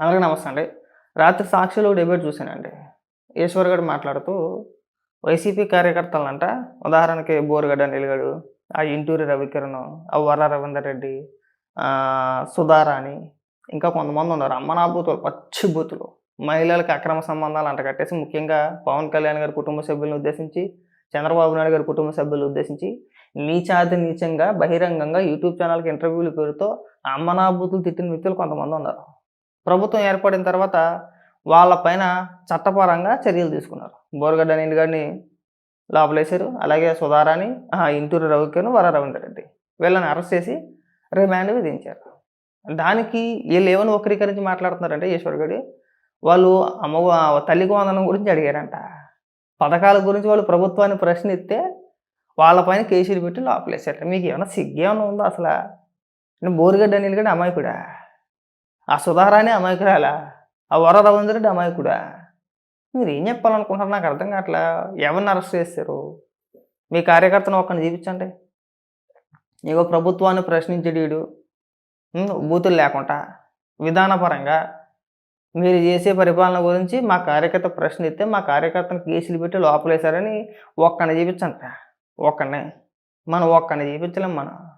అందరికీ నమస్తే అండి. రాత్రి సాక్షిలో డిబేట్ చూశానండి. ఈశ్వర్ గారు మాట్లాడుతూ వైసీపీ కార్యకర్తలంట ఉదాహరణకి బోరుగడ్డ నిలగడు ఆ ఇంటూరి రవికిరణ్ ఆ వర రవీందర్ రెడ్డి సుధారాణి ఇంకా కొంతమంది ఉన్నారు. అమ్మనాభూతులు పచ్చి బూతులు. మహిళలకు అక్రమ సంబంధాలు అంట కట్టేసి ముఖ్యంగా పవన్ కళ్యాణ్ గారి కుటుంబ సభ్యులను ఉద్దేశించి చంద్రబాబు నాయుడు గారి కుటుంబ సభ్యులను ఉద్దేశించి నీచాతి నీచంగా బహిరంగంగా యూట్యూబ్ ఛానల్కి ఇంటర్వ్యూలు పేరుతో అమ్మనాభూతులు తిట్టిన వ్యక్తులు కొంతమంది ఉన్నారు. ప్రభుత్వం ఏర్పడిన తర్వాత వాళ్ళపైన చట్టపరంగా చర్యలు తీసుకున్నారు. బోరగడ్డ నీళ్ళు గారిని లోపలేశారు. అలాగే సుధారాని ఇంటూరు ఇంటూరి వర రవీందర్ రెడ్డి వీళ్ళని అరెస్ట్ చేసి రిమాండ్ విధించారు. దానికి వీళ్ళు ఏమని వక్రీకరించి మాట్లాడుతున్నారంటే ఈశ్వర్ వాళ్ళు అమ్మ తల్లికి వందనం గురించి అడిగారంట. పథకాల గురించి వాళ్ళు ప్రభుత్వాన్ని ప్రశ్నిస్తే వాళ్ళపైన కేసులు పెట్టి లోపలేసారట మీకు ఏమైనా సిగ్గేమైనా ఉందా అసలు? అంటే బోరుగడ్డ నీళ్ళు గడ్డ అమాయకుడా? ఆ సుధారాని అమాయకురాలా ఆ వర రవీంద్రుడు అమాయకుడా? మీరు ఏం చెప్పాలనుకుంటున్నారు? నాకు అర్థం కావట్లా. ఎవరిని అరెస్ట్ చేస్తారు మీ కార్యకర్తను ఒక్కడిని చూపించండి. ఇగో ప్రభుత్వాన్ని ప్రశ్నించడీడు బూతులు లేకుండా. విధానపరంగా మీరు చేసే పరిపాలన గురించి మా కార్యకర్త ప్రశ్నిస్తే మా కార్యకర్తను కేసులు పెట్టి లోపలేశారని ఒక్కడిని చూపించండి ఒక్కడిని. మనం ఒక్కడిని చూపించలేం మనం.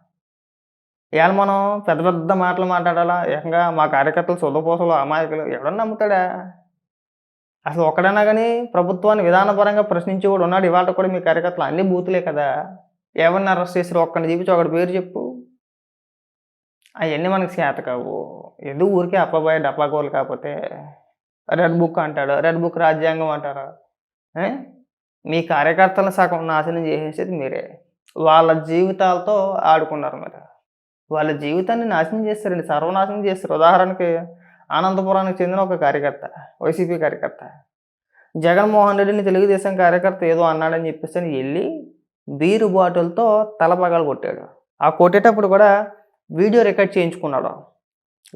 ఇవాళ మనం పెద్ద పెద్ద మాటలు మాట్లాడాలా? ఏకంగా మా కార్యకర్తలు సొద్దపోసలు అమాయకులు ఎవడన్నా నమ్ముతాడా? అసలు ఒక్కడైనా కానీ ప్రభుత్వాన్ని విధానపరంగా ప్రశ్నించి కూడా ఉన్నాడు. ఇవాళ కూడా మీ కార్యకర్తలు అన్ని బూతులే కదా? ఎవరిని అరెస్ట్ చేసారు ఒక్కడిని చూపించి ఒకటి పేరు చెప్పు. అవన్నీ మనకి చేత కావు. ఎందుకు ఊరికే అప్పబాయ్ డప్పాకోలు కాకపోతే రెడ్ బుక్ అంటాడు. రెడ్ బుక్ రాజ్యాంగం అంటారు. మీ కార్యకర్తలను సగం నాశనం చేసేది మీరే. వాళ్ళ జీవితాలతో ఆడుకున్నారు మీరు. వాళ్ళ జీవితాన్ని నాశనం చేస్తారండి. సర్వనాశనం చేస్తారు. ఉదాహరణకి అనంతపురానికి చెందిన ఒక కార్యకర్త వైసీపీ కార్యకర్త. జగన్మోహన్ రెడ్డిని తెలుగుదేశం కార్యకర్త ఏదో అన్నాడని చెప్పేసి అని వెళ్ళి బీరు బాటిల్తో తల పగలు కొట్టాడు. ఆ కొట్టేటప్పుడు కూడా వీడియో రికార్డ్ చేయించుకున్నాడు.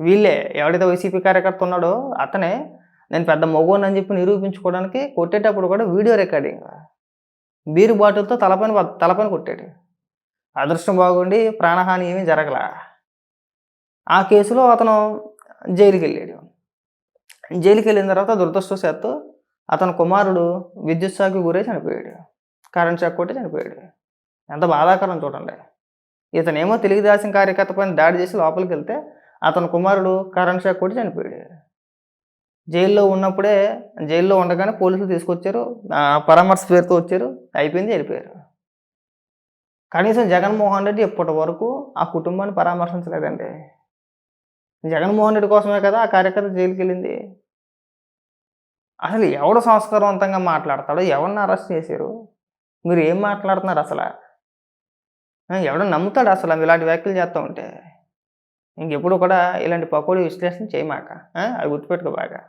వీళ్ళే ఎవడైతే వైసీపీ కార్యకర్త ఉన్నాడో అతనే నేను పెద్ద మగోని అని చెప్పి నిరూపించుకోవడానికి కొట్టేటప్పుడు కూడా వీడియో రికార్డింగ్. బీరు బాటిల్తో తలపైన తలపైన కొట్టాడు. అదృష్టం బాగుండి ప్రాణహాని ఏమీ జరగల. ఆ కేసులో అతను జైలుకి వెళ్ళాడు జైలుకి వెళ్ళిన తర్వాత దురదృష్టవశాత్తు అతని కుమారుడు విద్యుత్ షాక్కి గురై చనిపోయాడు. కరెంట్ షాక్ కొట్టి చనిపోయాడు. ఎంత బాధాకరం చూడండి. ఇతనేమో తెలుగుదేశం కార్యకర్త పైన దాడి చేసి లోపలికి వెళ్తే అతని కుమారుడు కరెంట్ షాక్ కొట్టి చనిపోయాడు. జైల్లో ఉన్నప్పుడే జైల్లో ఉండగానే పోలీసులు తీసుకొచ్చారు. పరామర్శ పేరుతో వచ్చారు. అయిపోయింది వెళ్ళిపోయారు. కనీసం జగన్మోహన్ రెడ్డి ఇప్పటి వరకు ఆ కుటుంబాన్ని పరామర్శించలేదండి. జగన్మోహన్ రెడ్డి కోసమే కదా ఆ కార్యకర్త జైలుకి వెళ్ళింది అసలు ఎవడు సంస్కారవంతంగా మాట్లాడతాడో ఎవరిని అరెస్ట్ చేశారు? మీరు ఏం మాట్లాడుతున్నారు అసలు? ఎవడో ఎవడు నమ్ముతాడు అసలు? ఇలాంటి వ్యాఖ్యలు చేస్తూ ఉంటే. ఇంకెప్పుడు కూడా ఇలాంటి పకోడీ విశ్లేషణ చేయమాక. అవి అది గుర్తుపెట్టుకో బాగా.